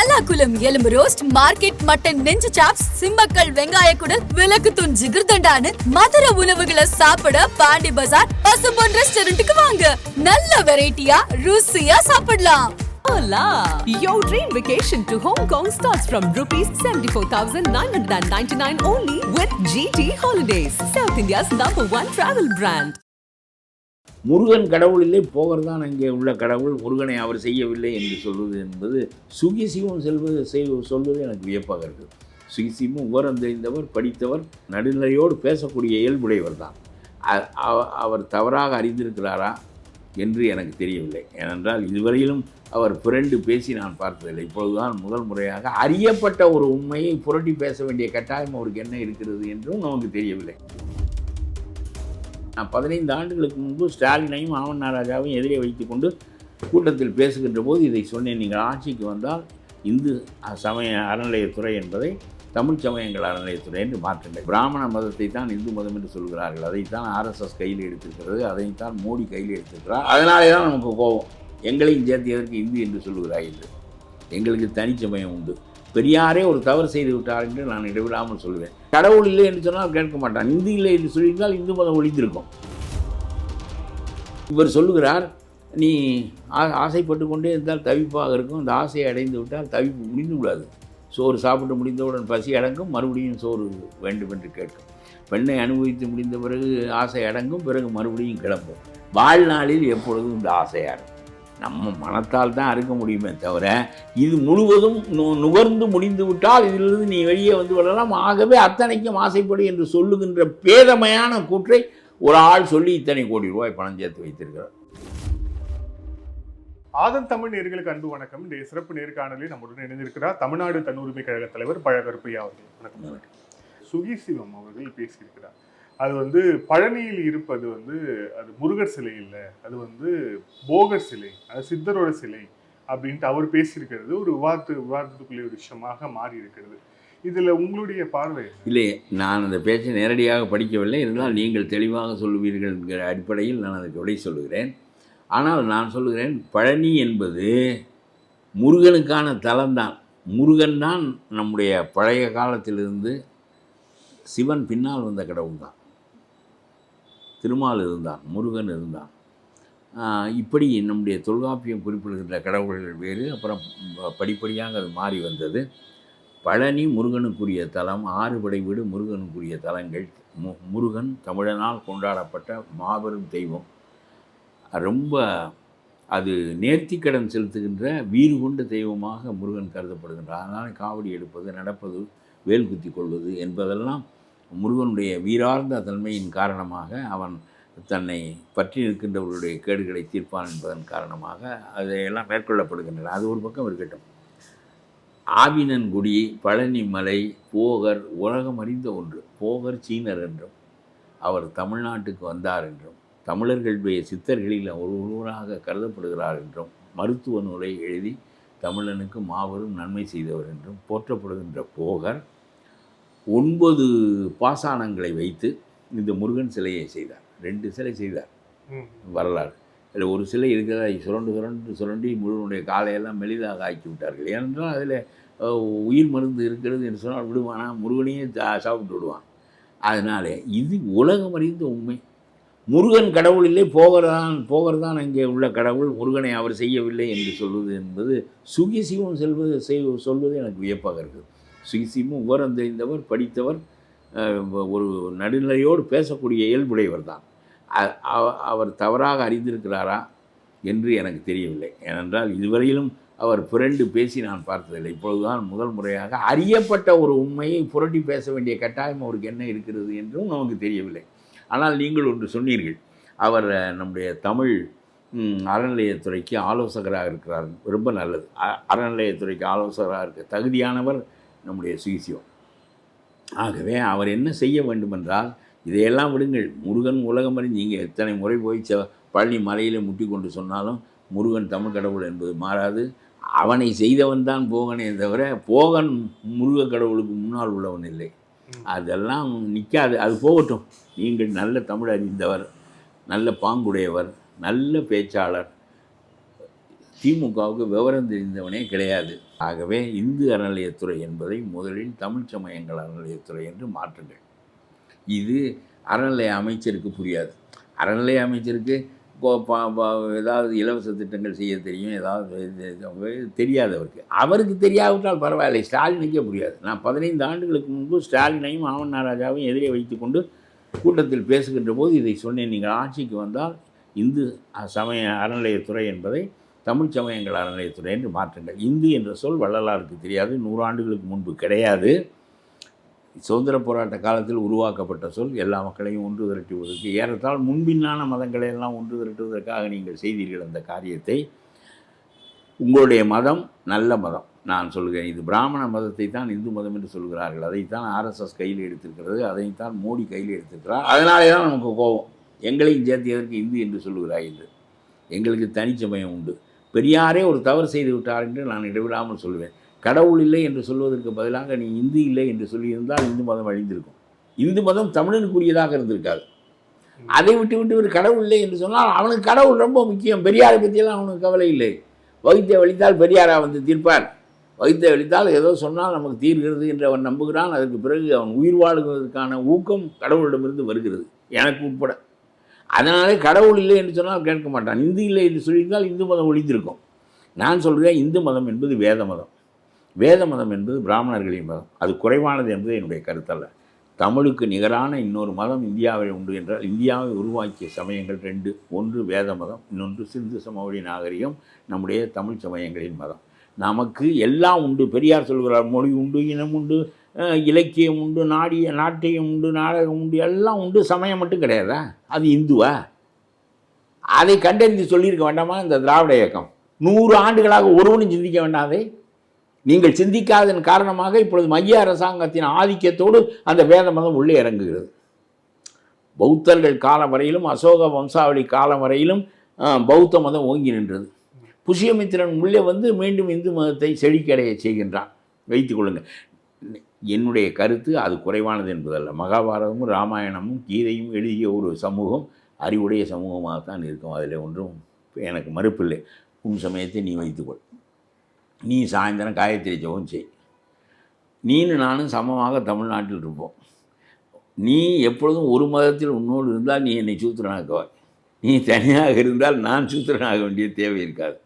தல்லாக்குளம் எலும்பு roast market mutton நெஞ்சு chops Simmakkal வெங்காய குடல் விளக்கு தூண் ஜிகிர்தண்டான்னு மதுர உணவுகளை சாப்பிட பாண்டி பஜார் பசும்பொன் ரெஸ்டாரண்ட்டுக்கு வாங்க நல்ல வெரைட்டியா ருசியா சாப்பிடலாம் Hola! Your dream vacation to Hong Kong starts from rupees 74,999 only with GT Holidays, South India's number one travel brand. Murugan கடவுளிலே போகிறதான் அங்கே உள்ள கடவுள். முருகனை அவர் செய்யவில்லை என்று சொல்வது என்பது சுகிசிவம் செல்வது செய் சொல்வது எனக்கு வியப்பாக இருக்குது. சுகிசிவம் விவரம் தெரிந்தவர் படித்தவர் நடுநிலையோடு பேசக்கூடிய இயல்புடையவர் தான். அவ- அவர் தவறாக அறிந்திருக்கிறாரா என்று எனக்கு தெரியவில்லை. ஏனென்றால் இதுவரையிலும் அவர் புரண்டு பேசி நான் பார்த்ததில்லை. இப்பொழுதுதான் முதல் முறையாக அறியப்பட்ட ஒரு உண்மையை புரட்டி பேச வேண்டிய கட்டாயம் அவருக்கு என்ன இருக்கிறது என்றும் நமக்கு தெரியவில்லை. நான் பதினைந்து ஆண்டுகளுக்கு முன்பு ஸ்டாலினையும் ஆவன் நாராஜாவையும் எதிரே வைத்துக்கொண்டு கூட்டத்தில் பேசுகின்ற போது இதை சொன்னேன். நீங்கள் ஆட்சிக்கு வந்தால் இந்து சமய அறநிலையத்துறை என்பதை தமிழ் சமயங்கள் அறநிலையத்துறை என்று மாற்றுங்கள். பிராமண மதத்தை தான் இந்து மதம் என்று சொல்கிறார்கள். அதைத்தான் ஆர்எஸ்எஸ் கையில் எடுத்திருக்கிறது. அதைத்தான் மோடி கையில் எடுத்திருக்கிறார். அதனாலே தான் நமக்கு கோபம். எங்களையும் சேர்த்து எதற்கு இந்து என்று சொல்கிறாய் என்று? எங்களுக்கு தனிச்சமயம் உண்டு. பெரியாரே ஒரு தவறு செய்து விட்டார் என்று நான் இடைவிடாமல் சொல்லுவேன். கடவுள் இல்லை என்று சொன்னால் கேட்க மாட்டான் இந்து இல்லை என்று சொல்லியிருந்தால் இந்து மதம் ஒழிந்திருக்கும். இவர் சொல்லுகிறார் நீ ஆ- ஆசைப்பட்டு கொண்டே இருந்தால் தவிப்பாக இருக்கும். அந்த ஆசையை அடைந்து விட்டால் தவிப்பு முடிந்து விடாது. சோறு சாப்பிட்டு முடிந்தவுடன் பசி அடங்கும். மறுபடியும் சோறு வேண்டும் என்று கேட்கும். பெண்ணை அனுபவித்து முடிந்த பிறகு ஆசை அடங்கும். பிறகு மறுபடியும் கிளம்பும். வாழ்நாளில் எப்பொழுதும் இந்த ஆசையாக இருக்கும். நம்ம மனத்தால் தான் அறுக்க முடியுமே தவிர இது முழுவதும் நு- நுகர்ந்து முடிந்து விட்டால் இதிலிருந்து நீ வெளியே வந்து விடலாம். ஆகவே அத்தனைக்கும் ஆசைப்படு என்று சொல்லுகின்ற பேதமையான கூற்றை ஒரு ஆள் சொல்லி இத்தனை கோடி ரூபாய் பணம் சேர்த்து வைத்திருக்கிறார். ஆதன் தமிழ் நேர்களுக்கு அன்பு வணக்கம். இந்த சிறப்பு நேர்காணலில் நம்முடன் இணைந்திருக்கிறார் தமிழ்நாடு தன்னுரிமை கழக தலைவர் அவர்கள். வணக்கம். வணக்கம். சுகி சிவம் அவர்கள் பேசியிருக்கிறார். அது வந்து பழனியில் இருப்பது வந்து அது முருகர் சிலை இல்லை. அது வந்து போகர் சிலை அது சித்தரோட சிலை அப்படின்ட்டு அவர் பேசியிருக்கிறது ஒரு விவாதத்து விவாதத்துக்குரிய ஒரு விஷயமாக மாறி இருக்கிறது இதில் உங்களுடைய பார்வை இல்லையே இல்லை நான் அந்த பேச்சை நேரடியாக படிக்கவில்லை. இருந்தால் நீங்கள் தெளிவாக சொல்லுவீர்கள் என்கிற அடிப்படையில் நான் அதுக்கு விடை சொல்லுகிறேன். ஆனால் நான் சொல்லுகிறேன் பழனி என்பது முருகனுக்கான தலம்தான் முருகன் தான் நம்முடைய பழைய காலத்திலிருந்து சிவன் பின்னால் வந்த கடவுள் தான். திருமால் இருந்தான் முருகன் இருந்தான். இப்படி நம்முடைய தொல்காப்பியம் குறிப்பிடுகின்ற கடவுள்கள் வேறு அப்புறம் ப- படிப்படியாக அது மாறி வந்தது. பழனி முருகனுக்குரிய தலம் ஆறுபடை வீடு முருகனுக்குரிய தலங்கள் மு முருகன் தமிழனால் கொண்டாடப்பட்ட மாபெரும் தெய்வம். ரொம்ப அது நேர்த்திக்கடன் செலுத்துகின்ற வீறு கொண்ட தெய்வமாக முருகன் கருதப்படுகின்றார். அதனால் காவடி எடுப்பது நடப்பது வேல் குத்தி கொள்வது என்பதெல்லாம் முருகனுடைய வீரார்ந்த தன்மையின் காரணமாக அவன் தன்னை பற்றி இருக்கின்றவர்களுடைய கேடுகளை தீர்ப்பான் என்பதன் காரணமாக அதையெல்லாம் மேற்கொள்ளப்படுகின்றன. அது ஒரு பக்கம் இருக்கட்டும். ஆவினன்குடி பழனிமலை போகர் உலகம் அறிந்த ஒன்று. போகர் சீனர் என்றும் அவர் தமிழ்நாட்டுக்கு வந்தார் என்றும் தமிழர்களுடைய சித்தர்களில் ஒரு ஒருவராக கருதப்படுகிறார் என்றும் மருத்துவ நூலை எழுதி தமிழனுக்கு மாபெரும் நன்மை செய்தவர் என்றும் போற்றப்படுகின்ற போகர் ஒன்பது பாசானங்களை வைத்து இந்த முருகன் சிலையை செய்தார். ரெண்டு சிலை செய்தார். வரலாறு. அதில் ஒரு சிலை இருக்கிறதா சுரண்டு சுரண்டு சுரண்டி முருகனுடைய காலையெல்லாம் மெலிதாக ஆக்கி விட்டார்கள். ஏனென்றால் அதில் உயிர் மருந்து இருக்கிறது என்று சொன்னால் விடுவானா. முருகனையே சா- சாப்பிட்டு விடுவான். அதனாலே இது உலகம் அறிந்த உண்மை. முருகன் கடவுளிலே போகிறதான் போகிறதான் அங்கே உள்ள கடவுள். முருகனை அவர் செய்யவில்லை என்று சொல்வது என்பது சுகிசிவம் செல்வது செய் சொல்வது எனக்கு வியப்பாக இருக்குது. சுகிசிவம் விவரம் தெரிந்தவர் படித்தவர் ஒரு நடுநிலையோடு பேசக்கூடிய இயல்புடையவர் தான் அவ- அவர் தவறாக அறிந்திருக்கிறாரா என்று எனக்கு தெரியவில்லை. ஏனென்றால் இதுவரையிலும் அவர் புரண்டு பேசி நான் பார்த்ததில்லை. இப்பொழுதுதான் முதல் முறையாக அறியப்பட்ட ஒரு உண்மையை புரட்டி பேச வேண்டிய கட்டாயம் அவருக்கு என்ன இருக்கிறது என்றும் நமக்கு தெரியவில்லை. ஆனால் நீங்கள் ஒன்று சொன்னீர்கள். அவர் நம்முடைய தமிழ் அறநிலையத்துறைக்கு ஆலோசகராக இருக்கிறார். ரொம்ப நல்லது. அ- அறநிலையத்துறைக்கு ஆலோசகராக இருக்க தகுதியானவர் நம்முடைய சுகிசிவம் ஆகவே அவர் என்ன செய்ய வேண்டுமென்றால் இதையெல்லாம் விடுங்கள். முருகன் உலகம் அறிஞ்சு நீங்கள் எத்தனை முறை போய் செ பழனி மலையில் முட்டி கொண்டு சொன்னாலும் முருகன் தமிழ் கடவுள் என்பது மாறாது. அவனை செய்தவன் தான் போகனே தவிர போகன் முருக கடவுளுக்கு முன்னால் உள்ளவன் இல்லை. அதெல்லாம் நிற்காது அது போகட்டும். நீங்கள் நல்ல தமிழ் அறிந்தவர் நல்ல பாங்குடையவர் நல்ல பேச்சாளர். திமுகவுக்கு விவரம் தெரிந்தவனே கிடையாது. ஆகவே இந்து அறநிலையத்துறை என்பதை முதலில் தமிழ் சமயங்கள் அறநிலையத்துறை என்று மாற்றுங்கள். இது அறநிலைய அமைச்சருக்கு புரியாது. அறநிலைய அமைச்சருக்கு ஏதாவது இலவச திட்டங்கள் செய்ய தெரியும் ஏதாவது தெரியாதவருக்கு தெரியாது அவருக்கு. அவருக்கு தெரியாவிட்டால் பரவாயில்லை ஸ்டாலினுக்கே புரியாது. நான் பதினைந்து ஆண்டுகளுக்கு முன்பு ஸ்டாலினையும் ஆவண நாராஜாவையும் எதிரே வைத்துக்கொண்டு கூட்டத்தில் பேசுகின்ற போது இதை சொன்னேன். நீங்கள் ஆட்சிக்கு வந்தால் இந்து சமய அறநிலையத்துறை என்பதை தமிழ் சமயங்கள் அறநிலையத்துறை என்று மாற்றுங்கள். இந்து என்ற சொல் வள்ளலாருக்கு தெரியாது நூறாண்டுகளுக்கு முன்பு கிடையாது. சுதந்திர போராட்ட காலத்தில் உருவாக்கப்பட்ட சொல் எல்லா மக்களையும் ஒன்று திரட்டுவதற்கு ஏறத்தாழ் முன்பின்னான மதங்களை எல்லாம் ஒன்று திரட்டுவதற்காக நீங்கள் செய்தீர்கள் அந்த காரியத்தை. உங்களுடைய மதம் நல்ல மதம். நான் சொல்கிறேன் இது பிராமண மதத்தை தான் இந்து மதம் என்று சொல்கிறார்கள். அதைத்தான் ஆர்எஸ்எஸ் கையில் எடுத்திருக்கிறது அதைத்தான் மோடி கையில் எடுத்திருக்கிறார். அதனாலே தான் நமக்கு கோபம். எங்களையும் சேர்த்து எதற்கு இந்து என்று சொல்கிறாய் என்று? எங்களுக்கு தனிச்சமயம் உண்டு. பெரியாரே ஒரு தவறு செய்து விட்டார் என்று நான் இடைவிடாமல் சொல்வேன் கடவுள் இல்லை என்று சொல்வதற்கு பதிலாக நீ இந்து இல்லை என்று சொல்லியிருந்தால் இந்து மதம் அழிந்திருக்கும். இந்து மதம் தமிழனுக்குரியதாக இருந்திருக்காது. அதை விட்டு விட்டு ஒரு கடவுள் இல்லை என்று சொன்னால் அவனுக்கு கடவுள் ரொம்ப முக்கியம். பெரியாரை பற்றியெல்லாம் அவனுக்கு கவலை இல்லை. வகுத்தை வலித்தால் பெரியாரா வந்து தீர்ப்பார். வகுத்தை வலித்தால் ஏதோ சொன்னால் நமக்கு தீர்கிறது என்று அவன் நம்புகிறான். அதற்கு பிறகு அவன் உயிர் வாழ்வதற்கான ஊக்கம் கடவுளிடமிருந்து வருகிறது. எனக்கு உட்பட. அதனாலே கடவுள் இல்லை என்று சொன்னால் கேட்க மாட்டான். இந்து இல்லை என்று சொல்லியிருந்தால் இந்து மதம் ஒழிந்திருக்கும். நான் சொல்கிறேன் இந்து மதம் என்பது வேத மதம். வேத மதம் என்பது பிராமணர்களின் மதம். அது குறைவானது என்பது என்னுடைய கருத்தல்ல. தமிழுக்கு நிகரான இன்னொரு மதம் இந்தியாவில் உண்டு என்றால் இந்தியாவை உருவாக்கிய சமயங்கள் ரெண்டு. ஒன்று வேத மதம் இன்னொன்று சிந்து சமவெளி நாகரிகம் நம்முடைய தமிழ் சமயங்களின் மதம். நமக்கு எல்லாம் உண்டு. பெரியார் சொல்கிறார் மொழி உண்டு இனம் உண்டு இலக்கியம் உண்டு நாடிய நாட்டியம் உண்டு நாடகம் உண்டு எல்லாம் உண்டு சமயம் மட்டும் கிடையாதா? அது இந்துவா? அதை கண்டறிந்து சொல்லியிருக்க வேண்டாமா இந்த திராவிட இயக்கம்? நூறு ஆண்டுகளாக ஒருவனும் சிந்திக்க வேண்டாதே நீங்கள் சிந்திக்காதன் காரணமாக இப்பொழுது மைய அரசாங்கத்தின் ஆதிக்கத்தோடு அந்த வேத மதம் உள்ளே இறங்குகிறது. பௌத்தர்கள் காலம் வரையிலும் அசோக வம்சாவளி காலம் வரையிலும் பௌத்த மதம் ஓங்கி நின்றது. புஷ்யமித்திரன் உள்ளே வந்து மீண்டும் இந்து மதத்தை செழிக்கடைய செய்கின்றான். வைத்துக் கொள்ளுங்கள். என்னுடைய கருத்து அது குறைவானது என்பதல்ல. மகாபாரதமும் ராமாயணமும் கீதையும் எழுதிய ஒரு சமூகம் அறிவுடைய சமூகமாகத்தான் இருக்கும். அதில் ஒன்றும் எனக்கு மறுப்பில்லை. உன் சமயத்தை நீ வைத்துக்கொள். நீ சாயந்தரம் காயத்ரி ஜெபம் செய். நீனு நானும் சமமாக தமிழ்நாட்டில் இருப்போம். நீ எப்பொழுதும் ஒரு மதத்தில் உன்னோடு இருந்தால் நீ என்னை சூத்திரனாக்குவாய். நீ தனியாக இருந்தால் நான் சூத்திரனாக வேண்டிய தேவை இருக்காது.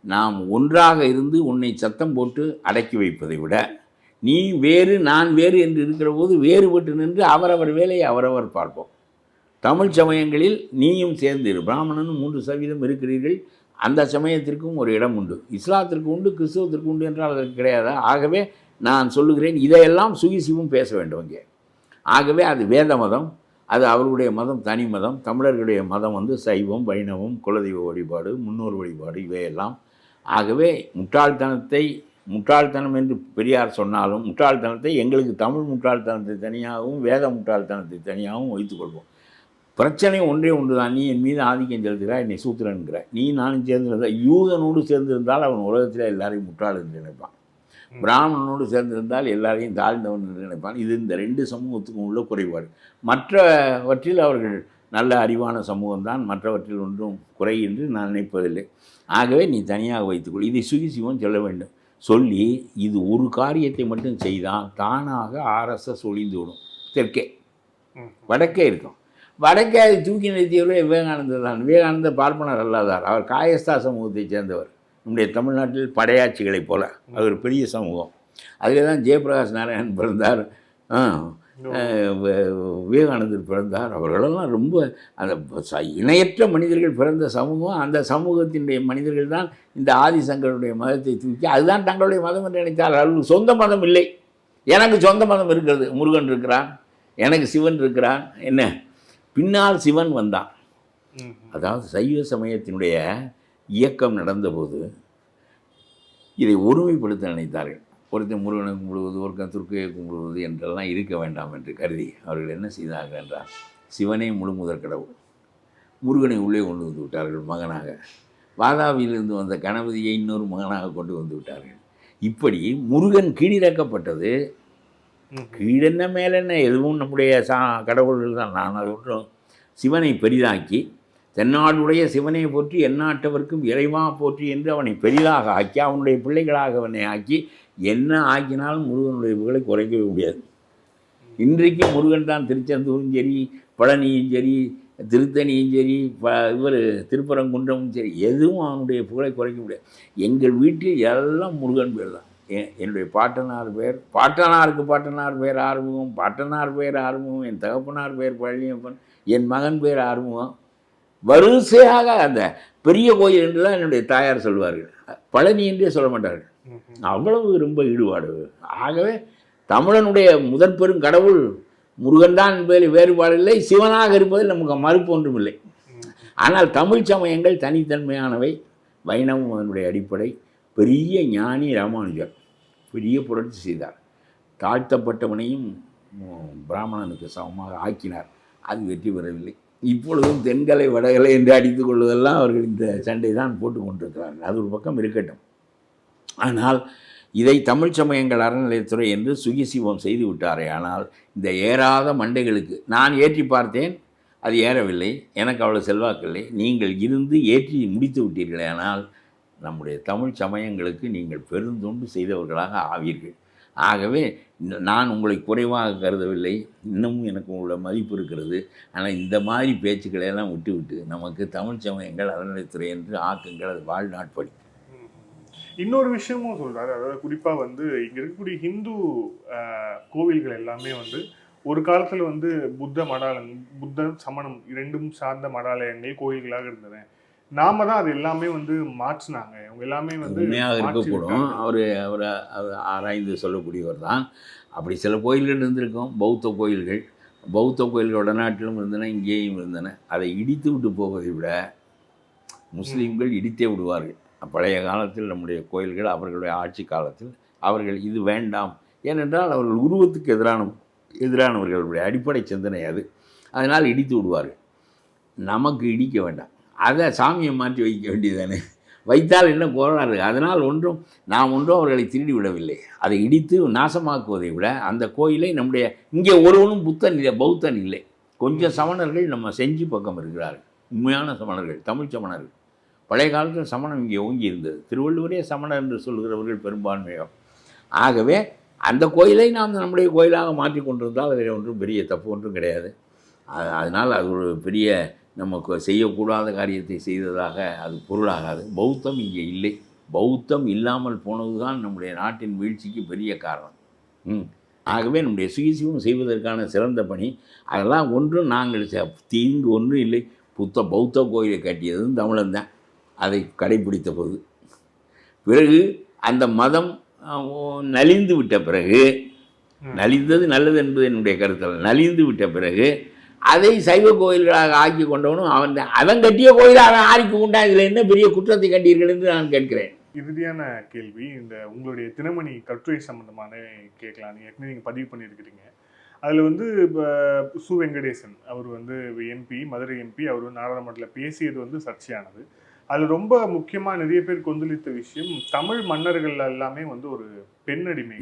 நாம் ஒன்றாக இருந்து உன்னை சத்தம் போட்டு அடக்கி வைப்பதை விட நீ வேறு நான் வேறு என்று இருக்கிற போது வேறுபட்டு நின்று அவரவர் வேலையை அவரவர் பார்ப்போம். தமிழ் சமயங்களில் நீயும் சேர்ந்து பிராமணனும் மூன்று சதவீதம் இருக்கிறீர்கள். அந்த சமயத்திற்கும் ஒரு இடம் உண்டு. இஸ்லாத்திற்கு உண்டு கிறிஸ்தவத்திற்கு உண்டு என்றால் அதற்கு கிடையாது. ஆகவே நான் சொல்லுகிறேன் இதையெல்லாம் சுகிசிவும் பேச வேண்டும் இங்கே ஆகவே அது வேத மதம் அது அவர்களுடைய மதம் தனி மதம் தமிழர்களுடைய மதம் வந்து சைவம் வைணவம் குலதெய்வ வழிபாடு முன்னோர் வழிபாடு இவையெல்லாம். ஆகவே முட்டாள்தனத்தை முட்டாள்தனம் என்று பெரியார் சொன்னாலும் முட்டாள்தனத்தை எங்களுக்கு தமிழ் முட்டாள்தனத்தை தனியாகவும் வேத முட்டாள்தனத்தை தனியாகவும் வைத்துக்கொள்வோம் பிரச்சனை ஒன்றே ஒன்று தான் நீ என் மீது ஆதிக்கம் செலுத்துகிறாய் என்னை சூத்திரன்கிறாய். நீ நானும் சேர்ந்திருந்தால் யூதனோடு சேர்ந்திருந்தால் அவன் உலகத்தில் எல்லாரையும் முட்டாள் என்று நினைப்பான். பிராமணனோடு சேர்ந்திருந்தால் எல்லாரையும் தாழ்ந்தவன் என்று நினைப்பான். இது இந்த ரெண்டு சமூகத்துக்கும் உள்ள குறைபாடு. மற்றவற்றில் அவர்கள் நல்ல அறிவான சமூகம்தான். மற்றவற்றில் ஒன்றும் குறை என்று நான் நினைப்பதில்லை. ஆகவே நீ தனியாக வைத்துக்கொள் இதை சுகிசிவம் சொல்ல வேண்டும். சொல்லி இது ஒரு காரியத்தை மட்டும் செய்தால் தானாக ஆர்எஸ்எஸ் ஒளிந்து விடும். தெற்கே. வடக்கே இருக்கும். வடக்கே அதை தூக்கி நிறுத்தியவரே விவேகானந்தர் தான். விவேகானந்தர் பார்ப்பனர் அல்லாதார். அவர் காயஸ்தா சமூகத்தைச் சேர்ந்தவர். நம்முடைய தமிழ்நாட்டில் படையாட்சிகளைப் போல. அது ஒரு பெரிய சமூகம். அதில் தான் ஜெயபிரகாஷ் நாராயணன் பிறந்தார். விவேகானந்தர் பிறந்தார். அவர்களெல்லாம் ரொம்ப அந்த இணையற்ற மனிதர்கள் பிறந்த சமூகம். அந்த சமூகத்தினுடைய மனிதர்கள் தான் இந்த ஆதிசங்கருடைய மதத்தை தூக்கி அதுதான் தங்களுடைய மதம் என்று நினைத்தார் அவர்களுக்கு சொந்த மதம் இல்லை. எனக்கு சொந்த மதம் இருக்கிறது. முருகன் இருக்கிறான். எனக்கு சிவன் இருக்கிறான். என்ன? பின்னால் சிவன் வந்தான். அதாவது சைவ சமயத்தினுடைய இயக்கம் நடந்தபோது இதை ஒருமைப்படுத்த நினைத்தார்கள். ஒருத்தன் முருகனை கும்பிடுவது ஒருத்தன் துர்க்கையை கும்பிடுவது என்றெல்லாம் இருக்க வேண்டாம் என்று கருதி அவர்கள் என்ன செய்தார்கள் என்றால் சிவனே முழு முதற் கடவுள். முருகனை உள்ளே கொண்டு வந்து விட்டார்கள் மகனாக. வாதாபியிலிருந்து வந்த கணபதியை இன்னொரு மகனாக கொண்டு வந்து விட்டார்கள். இப்படி முருகன் கீழிறக்கப்பட்டது. கீழென்ன மேலென்ன எதுவும் நம்முடைய சா கடவுள்கள் தான். நான் அது ஒன்றும் சிவனை பெரிதாக்கி தென்னாடுடைய சிவனை போற்றி எந்நாட்டவர்க்கும் இறைவா போற்றி என்று அவனை பெரிதாக ஆக்கி அவனுடைய பிள்ளைகளாக அவனை ஆக்கி என்ன ஆக்கினாலும் முருகனுடைய புகழை குறைக்கவே முடியாது. இன்றைக்கு முருகன் தான் திருச்செந்தூரும் சரி பழனியும் சரி திருத்தணியும் சரி ப இவர் திருப்பரங்குன்றமும் சரி எதுவும் அவனுடைய புகழை குறைக்க முடியாது. எங்கள் வீட்டில் எல்லாம் முருகன் பேர் தான். என் என்னுடைய பாட்டனார் பேர் பாட்டனாருக்கு பாட்டனார் பேர் ஆறுமுகம் பாட்டனார் பேர் ஆறுமுகம் என் தகப்பனார் பேர் பழனியப்பன் என் மகன் பேர் ஆறுமுகம். வரிசையாக அந்த பெரிய கோயில் என்று தான் என்னுடைய தாயார் சொல்வார்கள். பழனி என்றே சொல்ல மாட்டார்கள். அவ்வளவு ரொம்ப ஈடுபாடு. ஆகவே தமிழனுடைய முதற் பெரும் கடவுள் முருகன் தான் என்பதில் வேறுபாடு இல்லை. சிவனாக இருப்பதில் நமக்கு மறுப்பு ஒன்றும் இல்லை. ஆனால் தமிழ் சமயங்கள் தனித்தன்மையானவை. வைணவம் அதனுடைய அடிப்படை. பெரிய ஞானி ராமானுஜர் பெரிய புரட்சி செய்தார். தாழ்த்தப்பட்டவனையும் பிராமணனுக்கு சமமாக ஆக்கினார். அது வெற்றி பெறவில்லை. இப்பொழுதும் தென்கலை வடகலை என்று அடித்துக் கொள்வதெல்லாம் அவர்கள் இந்த சண்டை தான் போட்டு கொண்டிருக்கிறார்கள். அது ஒரு பக்கம் இருக்கட்டும். ஆனால் இதை தமிழ் சமயங்கள் அறநிலையத்துறை என்று சுகிசிவம் செய்து விட்டாரே. ஆனால் இந்த ஏறாத மண்டைகளுக்கு நான் ஏற்றி பார்த்தேன் அது ஏறவில்லை. எனக்கு அவ்வளோ செல்வாக்கில்லை. நீங்கள் இருந்து ஏற்றி முடித்து விட்டீர்களே. ஆனால் நம்முடைய தமிழ் சமயங்களுக்கு நீங்கள் பெருந்தொண்டு செய்தவர்களாக ஆவீர்கள். ஆகவே இந்த- நான் உங்களை குறைவாக கருதவில்லை. இன்னமும் எனக்கு உங்களோட மதிப்பு இருக்கிறது. ஆனால் இந்த மாதிரி பேச்சுக்களை எல்லாம் விட்டுவிட்டு நமக்கு தமிழ் சமயங்கள் அறநிலையத்துறை என்று ஆக்குங்கள். அது வாழ்நாட்படி இன்னொரு விஷயமும் சொல்றாரு. அதாவது குறிப்பா வந்து இங்க இருக்கக்கூடிய ஹிந்து கோவில்கள் எல்லாமே வந்து ஒரு காலத்துல வந்து புத்த மடாலயம் புத்தம் சமணம் இரண்டும் சார்ந்த மடாலயங்கள் கோயில்களாக இருந்தன. நாம தான் அது எல்லாமே வந்து மாற்றினாங்க. அவங்க எல்லாமே வந்து உண்மையாக இருக்கக்கூடும் அவர் அவர் ஆராய்ந்து சொல்லக்கூடியவர் தான். அப்படி சில கோயில்கள் இருந்திருக்கும். பௌத்த கோயில்கள். பௌத்த கோயில்கள் வடநாட்டிலும் இருந்தன இங்கேயும் இருந்தன. அதை இடித்து விட்டு போவதை விட முஸ்லீம்கள் இடித்தே விடுவார்கள். பழைய காலத்தில் நம்முடைய கோயில்கள் அவர்களுடைய ஆட்சி காலத்தில் அவர்கள் இது வேண்டாம். ஏனென்றால் அவர்கள் உருவத்துக்கு எதிரான எதிரானவர்களுடைய அடிப்படை சிந்தனை அது. அதனால் இடித்து விடுவார்கள். நமக்கு இடிக்க வேண்டாம். அதை சாமியை மாற்றி வைக்க வேண்டியதானே வைத்தால் என்ன கோளாறு அதனால் ஒன்றும் நாம் ஒன்றும் அவர்களை திருடி விடவில்லை. அதை இடித்து நாசமாக்குவதை விட அந்த கோயிலை நம்முடைய இங்கே ஒருவனும் புத்தன் இல்லை பௌத்தன் இல்லை. கொஞ்சம் சமணர்கள் நம்ம செஞ்சு பக்கம் இருக்கிறார்கள். உண்மையான சமணர்கள் தமிழ் சமணர்கள். பழைய காலத்தில் சமணம் இங்கே ஓங்கி இருந்தது. திருவள்ளுவரே சமணர் என்று சொல்கிறவர்கள் பெரும்பான்மையாக ஆகவே அந்த கோயிலை நாம் நம்முடைய கோயிலாக மாற்றி கொண்டிருந்தால் அதில் ஒன்றும் பெரிய தப்பு ஒன்றும் கிடையாது. அது அதனால் அது ஒரு பெரிய நமக்கு செய்யக்கூடாத காரியத்தை செய்ததாக அது பொருளாகாது. பௌத்தம் இங்கே இல்லை. பௌத்தம் இல்லாமல் போனது தான் நம்முடைய நாட்டின் வீழ்ச்சிக்கு பெரிய காரணம். ம். ஆகவே நம்முடைய சுயசிவம் செய்வதற்கான சிறந்த பணி. அதெல்லாம் ஒன்றும் நாங்கள் தீங்கு ஒன்றும் இல்லை. புத்த பௌத்த கோயிலை கட்டியதும் தமிழன் தான். அதை கடைபிடித்த போது பிறகு அந்த மதம் நலிந்து விட்ட பிறகு நலிந்தது நல்லது என்பது என்னுடைய கருத்தல்ல நலிந்து விட்ட பிறகு அதை சைவ கோயில்களாக ஆக்கி கொண்டவனும் அவன் அவன் கட்டிய கோயிலை அவன் ஆக்கி கொண்டான் இதில் என்ன பெரிய குற்றத்தை கண்டீர்கள் என்று நான் கேட்கிறேன். இறுதியான கேள்வி இந்த உங்களுடைய தினமணி கட்டுரை சம்பந்தமான கேட்கலாம். நீங்க ஏற்கனவே நீங்க பதிவு பண்ணியிருக்கிறீங்க. அதுல வந்து இப்ப சு வெங்கடேசன் அவர் வந்து எம்பி மதுரை எம்பி அவர் வந்து நாடாளுமன்றத்தில் பேசியது வந்து சர்ச்சையானது. அதுல ரொம்ப முக்கியமா நிறைய பேர் கொந்தளித்த விஷயம் தமிழ் மன்னர்கள் எல்லாமே வந்து ஒரு பெண்ணடிமை.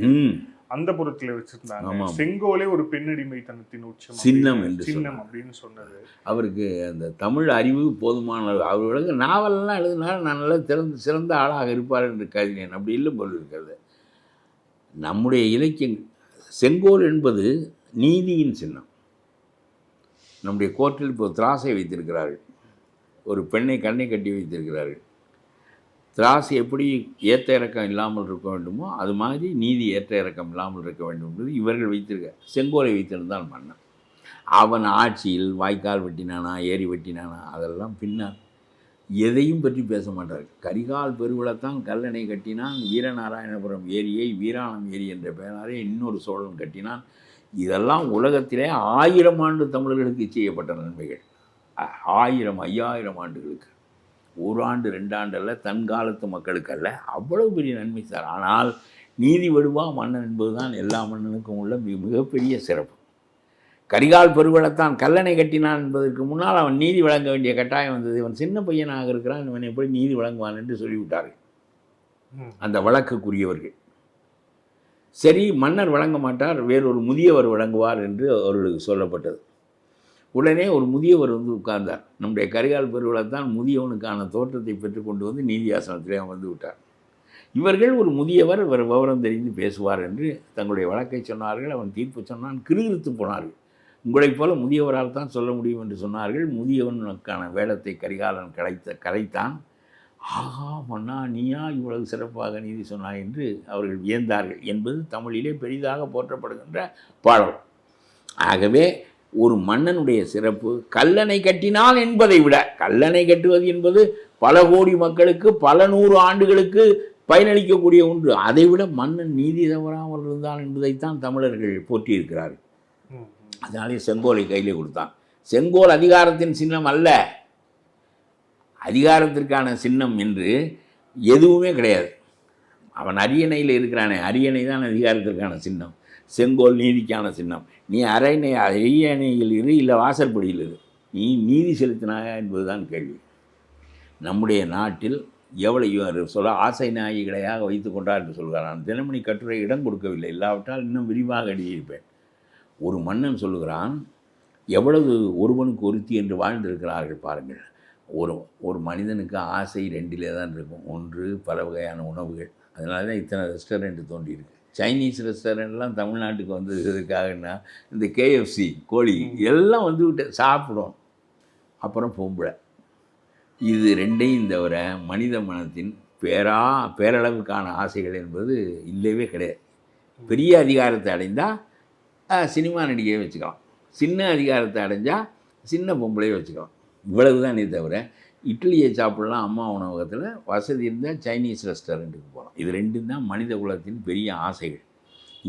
அந்த புறத்துல வச்சிருந்தாங்க. செங்கோலே ஒரு பெண்ணடிமைத்தனத்தின் உச்சம் சின்னம் என்று சின்னம். அப்படின்னு சொன்னது. அவருக்கு அந்த தமிழ் அறிவு போதுமான அவர்களுக்கு நாவலெல்லாம் எழுதினாலும் நான் நல்லா சிறந்த சிறந்த ஆளாக இருப்பார் என்று கருதினேன். அப்படி இல்லை போல் இருக்கிறது. நம்முடைய இலக்கியங்கள் செங்கோல் என்பது நீதியின் சின்னம். நம்முடைய கோர்ட்டில் இப்போ திராசை வைத்திருக்கிறார்கள். ஒரு பெண்ணை கண்ணை கட்டி வைத்திருக்கிறார்கள். திராசு எப்படி ஏற்ற இறக்கம் இல்லாமல் இருக்க வேண்டுமோ அது மாதிரி நீதி ஏற்ற இறக்கம் இல்லாமல் இருக்க வேண்டும் என்பது இவர்கள் வைத்திருக்க செங்கோலை வைத்திருந்தான் மன்னன் அவன் ஆட்சியில் வாய்க்கால் வெட்டினானா ஏரி வெட்டினானா அதெல்லாம் பின்னால் எதையும் பற்றி பேச மாட்டார்கள். கரிகால் பெருவிழத்தான் கல்லணை கட்டினான் வீரநாராயணபுரம் ஏரியை வீராணம் ஏரி என்ற பெயராலே இன்னொரு சோழன் கட்டினான். இதெல்லாம் உலகத்திலே ஆயிரம் ஆண்டு தமிழர்களுக்கு செய்யப்பட்ட நன்மைகள். ஆயிரம் ஐயாயிரம் ஆண்டுகளுக்கு. ஒரு ஆண்டு ரெண்டாண்டு அல்ல தன் காலத்து மக்களுக்கு அல்ல. அவ்வளவு பெரிய நன்மை சார். ஆனால் நீதி வடுவா மன்னன் என்பதுதான் எல்லா மன்னனுக்கும் உள்ள மிக மிகப்பெரிய சிறப்பு. கரிகால் பெருவளத்தான் கல்லணை கட்டினான் என்பதற்கு முன்னால் அவன் நீதி வழங்க வேண்டிய கட்டாயம் வந்தது. இவன் சின்ன பையனாக இருக்கிறான். இவன் எப்படி நீதி வழங்குவான் என்று சொல்லிவிட்டார்கள். அந்த வழக்குக்குரியவர்கள். சரி மன்னர் வழங்க மாட்டார். வேறொரு முதியவர் வழங்குவார் என்று அவர்களுக்கு சொல்லப்பட்டது. உடனே ஒரு முதியவர் வந்து உட்கார்ந்தார். நம்முடைய கரிகால் பெருவிழா தான் முதியவனுக்கான தோற்றத்தை பெற்றுக்கொண்டு வந்து நீதியாசனத்திலே வந்து விட்டார். இவர்கள் ஒரு முதியவர் இவர் விவரம் தெரிந்து பேசுவார் என்று தங்களுடைய வழக்கை சொன்னார்கள். அவன் தீர்ப்பு சொன்னான் கிருகிருத்து போனார்கள். உங்களைப் போல முதியவரால் தான் சொல்ல முடியும் என்று சொன்னார்கள். முதியவனுக்கான வேடத்தை கரிகாலன் கரைத்த கரைத்தான். ஆஹா மன்னா நீயா இவ்வளவு சிறப்பாக நீதி சொன்னாய் என்று அவர்கள் வியந்தார்கள் என்பது தமிழிலே பெரிதாக போற்றப்படுகின்ற பாடல். ஆகவே ஒரு மன்னனுடைய சிறப்பு கல்லணை கட்டினால் என்பதை விட கல்லணை கட்டுவது என்பது பல கோடி மக்களுக்கு பல நூறு ஆண்டுகளுக்கு பயனளிக்கக்கூடிய ஒன்று. அதை விட மன்னன் நீதி தவறாமல் இருந்தான் என்பதைத்தான் தமிழர்கள் போற்றியிருக்கிறார்கள். அதனாலே செங்கோலை கையில் கொடுத்தான். செங்கோல் அதிகாரத்தின் சின்னம் அல்ல. அதிகாரத்திற்கான சின்னம் என்று எதுவுமே கிடையாது. அவன் அரியணையில் இருக்கிறானே அரியணை தான் அதிகாரத்திற்கான சின்னம். செங்கோல் நீதிக்கான சின்னம். நீ அரணை ஐயணையில் இரு இல்லை வாசற்படியில் இரு. நீ நீதி செலுத்தினாயா என்பதுதான் கேள்வி. நம்முடைய நாட்டில் எவ்வளவு சொல்ல ஆசை நாயிகளையாக வைத்து கொண்டார் என்று சொல்கிறான் தினமணி கட்டுரை இடம் கொடுக்கவில்லை. இல்லாவிட்டால் இன்னும் விரிவாக எழுதியிருப்பேன். ஒரு மன்னன் சொல்லுகிறான் எவ்வளவு ஒருவனுக்கு ஒருத்தி என்று வாழ்ந்திருக்கிறார்கள் பாருங்கள். ஒரு ஒரு மனிதனுக்கு ஆசை ரெண்டிலே தான் இருக்கும். ஒன்று பல வகையான உணவுகள். அதனால தான் இத்தனை ரெஸ்டாரண்ட் தோண்டியிருக்கு சைனீஸ் ரெஸ்டாரண்ட்லாம் தமிழ்நாட்டுக்கு வந்ததுக்காகன்னா இந்த கேஎஃப்சி கோழி எல்லாம் வந்து விட்டு சாப்பிடும். அப்புறம் பொம்பளை. இது ரெண்டையும் தவிர மனித மனத்தின் பேரா பேரளவுக்கான ஆசைகள் என்பது இல்லவே கிடையாது. பெரிய அதிகாரத்தை அடைந்தால் சினிமா நடிகையை வச்சுக்கலாம். சின்ன அதிகாரத்தை அடைஞ்சால் சின்ன பொம்பளையை வச்சுக்கலாம். இவ்வளவு தானே தவிர இட்லியை சாப்பிடலாம் அம்மா உணவகத்தில். வசதி இருந்தால் சைனீஸ் ரெஸ்டாரண்ட்டுக்கு போகலாம். இது ரெண்டும் தான் மனித குலத்தின் பெரிய ஆசைகள்.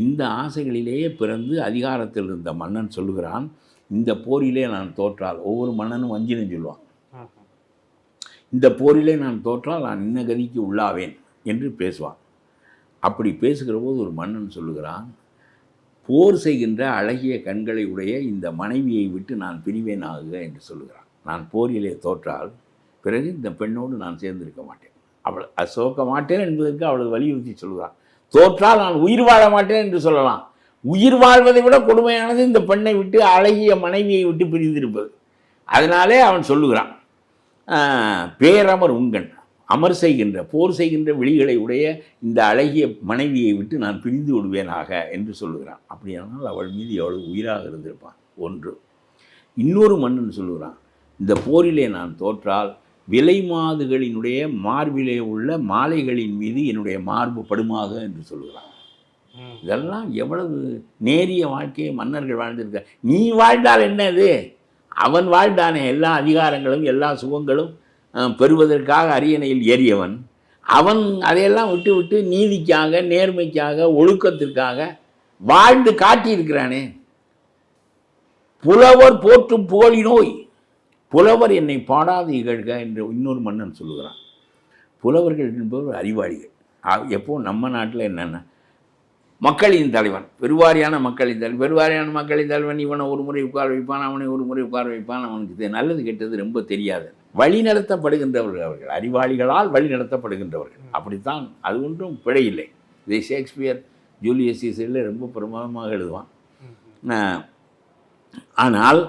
இந்த ஆசைகளிலேயே பிறந்து அதிகாரத்தில் இருந்த மன்னன் சொல்லுகிறான் இந்த போரிலே நான் தோற்றால் ஒவ்வொரு மன்னனும் வஞ்சினம் சொல்லுவான். இந்த போரிலே நான் தோற்றால் நான் இன்ன கதிக்கு உள்ளாவேன் என்று பேசுவான். அப்படி பேசுகிற போது ஒரு மன்னன் சொல்லுகிறான் போர் செய்கின்ற அழகிய கண்களை உடைய இந்த மனைவியை விட்டு நான் பிரிவேன் ஆகுக என்று சொல்லுகிறான். நான் போரிலே தோற்றால் பிறகு இந்த பெண்ணோடு நான் சேர்ந்திருக்க மாட்டேன். அவள் அசோக்க மாட்டேன் என்பதற்கு அவளது வலியுறுத்தி சொல்கிறான். தோற்றால் நான் உயிர் வாழ மாட்டேன் என்று சொல்லலாம். உயிர் வாழ்வதை விட கொடுமையானது இந்த பெண்ணை விட்டு அழகிய மனைவியை விட்டு பிரிந்திருப்பது. அதனாலே அவன் சொல்லுகிறான் பேரமர் உங்கன் அமர் செய்கின்ற போர் செய்கின்ற விழிகளை உடைய இந்த அழகிய மனைவியை விட்டு நான் பிரிந்து விடுவேனாக என்று சொல்லுகிறான். அப்படியானால் அவள் மீது எவ்வளவு உயிராக இருந்திருப்பான்? ஒன்று. இன்னொரு மன்னன் சொல்லுகிறான் இந்த போரிலே நான் தோற்றால் விலை மாதுகளினுடைய மார்பிலே உள்ள மாலைகளின் மீது என்னுடைய மார்பு படுமாக என்று சொல்லுகிறான். ம். இதெல்லாம் எவ்வளவு நேரிய வாழ்க்கையை மன்னர்கள் வாழ்ந்திருக்க நீ வாழ்ந்தால் என்னது? அவன் வாழ்ந்தானே. எல்லா அதிகாரங்களும் எல்லா சுகங்களும் பெறுவதற்காக அரியணையில் ஏறியவன். அவன் அதையெல்லாம் விட்டு விட்டு நீதிக்காக நேர்மைக்காக ஒழுக்கத்திற்காக வாழ்ந்து காட்டியிருக்கிறானே. புலவர் போற்றும் புகழி நோய் புலவர் என்னை பாடாது இகழ்க என்று இன்னொரு மன்னன் சொல்லுகிறான். புலவர்கள் என்பவர் அறிவாளிகள். எப்போ நம்ம நாட்டில் என்னென்ன? மக்களின் தலைவன் பெருவாரியான மக்களின் தலைவன் பெருவாரியான மக்களின் தலைவன் இவனை ஒரு முறை உட்கார வைப்பான் அவனை ஒரு முறை உட்கார வைப்பான் அவனுக்கு இது நல்லது கெட்டது ரொம்ப தெரியாது. வழிநடத்தப்படுகின்றவர்கள் அவர்கள் அறிவாளிகளால் வழி நடத்தப்படுகின்றவர்கள். அப்படித்தான் அது ஒன்றும் பிழையில்லை இதை ஷேக்ஸ்பியர் ஜூலியஸ் சீசரில் ரொம்ப பிரமாதமாக எழுதுவான். ஆனால்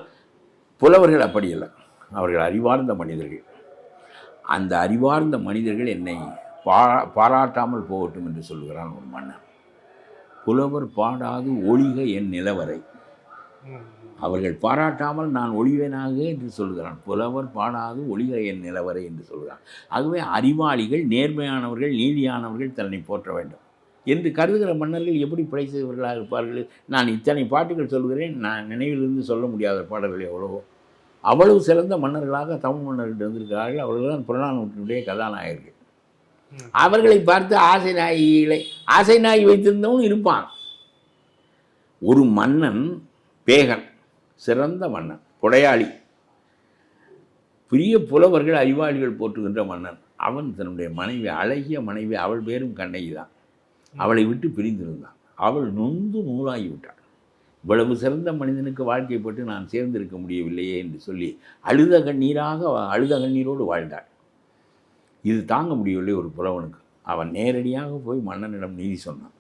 புலவர்கள் அப்படியில்லை அவர்கள் அறிவார்ந்த மனிதர்கள். அந்த அறிவார்ந்த மனிதர்கள் என்னை பா பாராட்டாமல் போகட்டும் என்று சொல்கிறான் ஒரு மன்னன் புலவர் பாடாது ஒழிக என் நிலவரை. அவர்கள் பாராட்டாமல் நான் ஒழிவேனாக என்று சொல்கிறான் புலவர் பாடாது ஒளிக என் நிலவரை என்று சொல்கிறான் ஆகவே அறிவாளிகள் நேர்மையானவர்கள் நீதியானவர்கள் தன்னை போற்ற வேண்டும். என்று கருதுகிற மன்னர்கள் எப்படி பிழை செய்தவர்களாக இருப்பார்கள்? நான் இத்தனை பாட்டுகள் சொல்கிறேன் நான் நினைவிலிருந்து சொல்ல முடியாத பாடல்கள் எவ்வளவோ. அவ்வளவு சிறந்த மன்னர்களாக தமிழ் மன்னர்கள் இருந்திருக்கிறார்கள் அவர்கள் தான் புறநானூற்றினுடைய கதாநாயகர்கள். அவர்களை பார்த்து ஆசை நாயிகளை ஆசை நாய் வைத்திருந்தவன் இருப்பான். ஒரு மன்னன் பேகன் சிறந்த மன்னன் கொடையாளி பெரிய புலவர்கள் அறிவாளிகள் போற்றுகின்ற மன்னன். அவன் தன்னுடைய மனைவி அழகிய மனைவி அவள் பேரும் கண்ணகி தான். அவளை விட்டு பிரிந்திருந்தான். அவள் நொந்து நூலாகி விட்டாள். இவ்வளவு சிறந்த மனிதனுக்கு வாழ்க்கைப்பட்டு நான் சேர்ந்திருக்க முடியவில்லையே என்று சொல்லி அழுத கண்ணீராக அழுத கண்ணீரோடு வாழ்ந்தாள். இது தாங்க முடியவில்லை ஒரு புலவனுக்கு அவன் நேரடியாக போய் மன்னனிடம் நீதி சொன்னான்.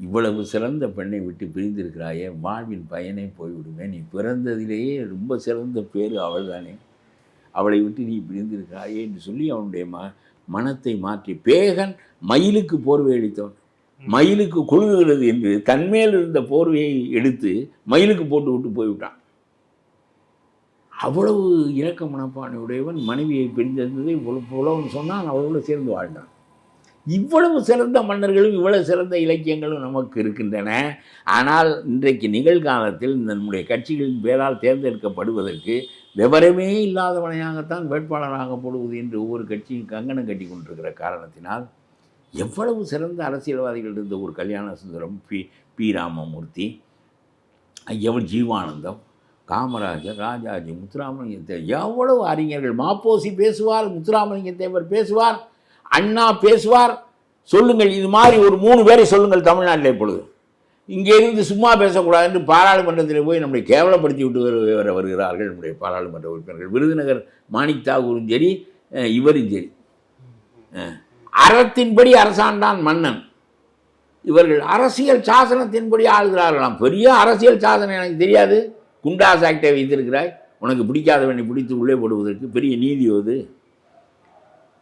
இவ்வளவு சிறந்த பெண்ணை விட்டு பிரிந்திருக்கிறாயே வாழ்வின் பயனே போய்விடுமே. நீ பிறந்ததிலேயே ரொம்ப சிறந்த பேர் அவள்தானே. அவளை விட்டு நீ பிரிந்திருக்கிறாயே என்று சொல்லி அவனுடைய ம மனத்தை மாற்றி பேகன் மயிலுக்கு போர்வை அளித்தவன். மயிலுக்கு குழுகுகிறது என்று தன்மேல் இருந்த போர்வையை எடுத்து மயிலுக்கு போட்டு விட்டு போய்விட்டான். அவ்வளவு இரக்க மனப்பானை உடையவன் மனைவியை பிரிந்திருந்ததை புல- புலவன் சொன்னால் அவளோடு சேர்ந்து வாழ்ந்தான். இவ்வளவு சிறந்த மன்னர்களும் இவ்வளவு சிறந்த இலக்கியங்களும் நமக்கு இருக்கின்றன. ஆனால் இன்றைக்கு நிகழ்காலத்தில் நம்முடைய கட்சிகளின் பேரால் தேர்ந்தெடுக்கப்படுவதற்கு விவரமே இல்லாதவனையாகத்தான் வேட்பாளராக போடுவது என்று ஒவ்வொரு கட்சியும் கங்கணம் கட்டி கொண்டிருக்கிற காரணத்தினால் எவ்வளவு சிறந்த அரசியல்வாதிகள் இருந்த ஒரு கல்யாண சுந்தரம் பி பி ராமமூர்த்தி எவன் ஜீவானந்தம் காமராஜர் ராஜாஜி முத்துராமலிங்க தேவர் எவ்வளவு அறிஞர்கள் மாப்போசி பேசுவார் முத்துராமலிங்க தேவர் பேசுவார் அண்ணா பேசுவார். சொல்லுங்கள் இது மாதிரி ஒரு மூணு பேரை சொல்லுங்கள் தமிழ்நாட்டில் இப்பொழுது. இங்கே இருந்து சும்மா பேசக்கூடாது என்று பாராளுமன்றத்தில் போய் நம்மளை கேவலப்படுத்தி விட்டு வர வருகிறார்கள் நம்முடைய பாராளுமன்ற உறுப்பினர்கள். விருதுநகர் மாணிக் தாகூரும் சரி இவரும் சரி. அறத்தின்படி அரசாண்டான் மன்னன். இவர்கள் அரசியல் சாசனத்தின்படி ஆளுகிறார்களாம். பெரிய அரசியல் சாசனம் எனக்கு தெரியாது. குண்டாஸ் ஆக்டை வைத்திருக்கிறாய். உனக்கு பிடிக்காதவனை பிடித்து உள்ளே போடுவதற்கு பெரிய நீதி அது.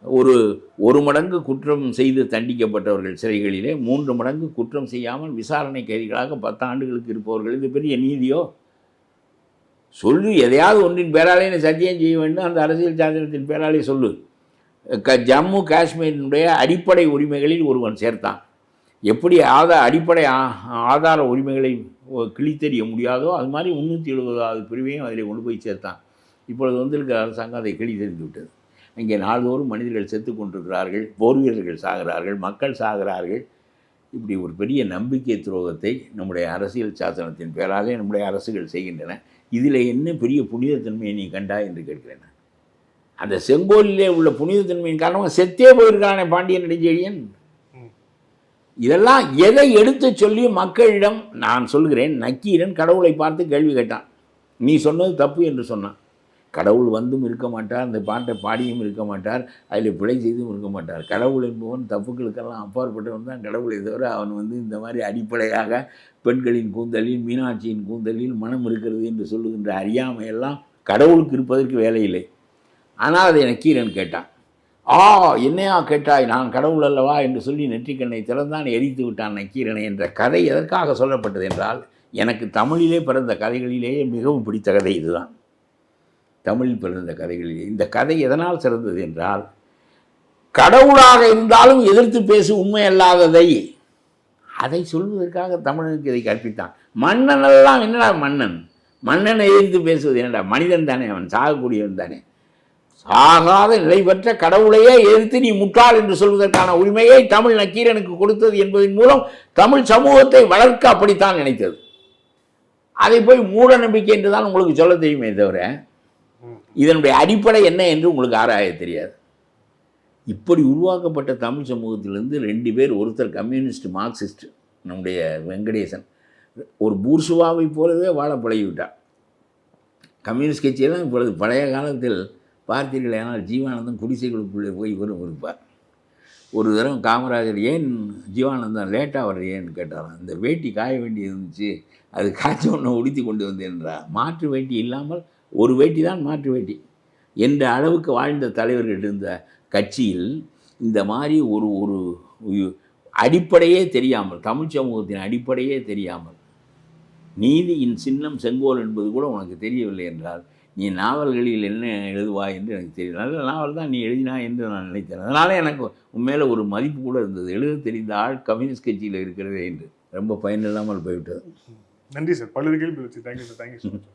ஒரு ஒரு மடங்கு குற்றம் செய்து தண்டிக்கப்பட்டவர்கள் சிறைகளிலே மூன்று மடங்கு குற்றம் செய்யாமல் விசாரணை கைதிகளாக பத்து ஆண்டுகளுக்கு இருப்பவர்கள். இது பெரிய நீதியோ? சொல்லு எதையாவது ஒன்றின் பேராலே சத்தியம் செய்ய வேண்டும். அந்த அரசியல் சாசனத்தின் பேராலே சொல்லு. க ஜம்மு காஷ்மீரினுடைய அடிப்படை உரிமைகளில் ஒருவன் சேர்த்தான். எப்படி ஆதா அடிப்படை ஆ- ஆதார உரிமைகளை கிழித்தெறிய முடியாதோ அது மாதிரி முந்நூற்றி எழுபதாவது பிரிவையும் அதில் கொண்டு போய் சேர்த்தான். இப்பொழுது வந்திருக்கிற அரசாங்கம் அதை கிழித்தெறிந்து விட்டது. இங்கே நாள்தோறும் மனிதர்கள் செத்து கொண்டிருக்கிறார்கள் போர் வீரர்கள் சாகிறார்கள் மக்கள் சாகிறார்கள். இப்படி ஒரு பெரிய நம்பிக்கை துரோகத்தை நம்முடைய அரசியல் சாசனத்தின் பேராலே நம்முடைய அரசுகள் செய்கின்றன. இதில் என்ன பெரிய புனிதத்தன்மையை நீ கண்டா என்று கேட்கிறேன் அந்த செங்கோலிலே உள்ள புனிதத்தன்மையின் காரணமாக செத்தே போயிருக்கானே பாண்டியன் நெடுஞ்செழியன். இதெல்லாம் எதை எடுத்து சொல்லி மக்களிடம் நான் சொல்கிறேன் நக்கீரன் கடவுளை பார்த்து கேள்வி கேட்டான். நீ சொன்னது தப்பு என்று சொன்னான். கடவுள் வந்தும் இருக்க மாட்டார் அந்த பாட்டை பாடியும் இருக்க மாட்டார் அதில் பிழை செய்தும் இருக்க மாட்டார். கடவுள் என்பவன் தப்புக்களுக்கெல்லாம் அப்பாற்பட்டவன் தான் கடவுளை தவிர அவன் வந்து இந்த மாதிரி அடிப்படையாக பெண்களின் கூந்தலில் மீனாட்சியின் கூந்தலில் மனம் இருக்கிறது என்று சொல்லுகின்ற அறியாமையெல்லாம் கடவுளுக்கு இருப்பதற்கு வேலையில்லை. ஆனால் அதை கீரன் கேட்டான். ஆ என்னையா கேட்டாய்? நான் கடவுள் அல்லவா என்று சொல்லி நெற்றிக்கண்ணை திறந்தான் எரித்து விட்டான் நக்கீரனை என்ற கதை எதற்காக சொல்லப்பட்டது என்றால் எனக்கு தமிழிலே பிறந்த கதைகளிலேயே மிகவும் பிடித்த கதை இதுதான். தமிழில் பிறந்த கதைகளிலே. இந்த கதை எதனால் சிறந்தது என்றால் கடவுளாக இருந்தாலும் எதிர்த்து பேசு உண்மை அல்லாததை அதை சொல்வதற்காக தமிழனுக்கு இதை கற்பித்தான். மன்னன் எல்லாம் என்னடா மன்னன்? மன்னனை எதிர்த்து பேசுவது என்னடா? மனிதன் தானே அவன் சாகக்கூடியவன் தானே. சாகாத நிலை பெற்ற கடவுளையே எதிர்த்து நீ முட்டாள் என்று சொல்வதற்கான உரிமையை தமிழ் நக்கீரனுக்கு கொடுத்தது என்பதன் மூலம் தமிழ் சமூகத்தை வளர்க்க அப்படித்தான் நினைத்தது. அதை போய் மூட நம்பிக்கை என்று தான் உங்களுக்கு சொல்ல தெரியுமே தவிர இதனுடைய அடிப்படை என்ன என்று உங்களுக்கு ஆராய தெரியாது. இப்படி உருவாக்கப்பட்ட தமிழ் சமூகத்திலிருந்து ரெண்டு பேர் ஒருத்தர் கம்யூனிஸ்ட் மார்க்சிஸ்ட் நம்முடைய வெங்கடேசன் ஒரு பூர்சுவாவை போலவே வாழ பழகிவிட்டார். கம்யூனிஸ்ட் கட்சியெல்லாம் இப்பொழுது பழைய காலத்தில் பார்த்தீர்கள் ஆனால் ஜீவானந்தம் குடிசைகளுக்குள்ளே போய் இவரும் இருப்பார் ஒரு தடவை காமராஜர் ஏன் ஜீவானந்தம் லேட்டாக வர்ற ஏன்னு கேட்டாராம். இந்த வேட்டி காய வேண்டி இருந்துச்சு அது காய்ச்ச ஒன்று உடுத்தி கொண்டு வந்தேன்றார். மாற்று வேட்டி இல்லாமல் ஒரு வேட்டி தான் மாற்று வேட்டி. என்ற அளவுக்கு வாழ்ந்த தலைவர்கள் இருந்த கட்சியில் இந்த மாதிரி ஒரு ஒரு அடிப்படையே தெரியாமல் தமிழ் சமூகத்தின் அடிப்படையே தெரியாமல் நீதியின் சின்னம் செங்கோல் என்பது கூட உனக்கு தெரியவில்லை என்றால் நீ நாவல்களில் என்ன எழுதுவாய் என்று எனக்கு தெரியும் நல்ல நாவல் தான் நீ எழுதினாய் என்று நான் நினைத்தேன். அதனால எனக்கு உண்மையில ஒரு மதிப்பு கூட இருந்தது. எழுத தெரிந்த ஆள் கம்யூனிஸ்ட் கட்சியில் இருக்கிறதே என்று. ரொம்ப பயனில்லாமல் போய்விட்டது. நன்றி சார். பல்வேறு கேள்வி தேங்க்யூ சார் தேங்க்யூ மச்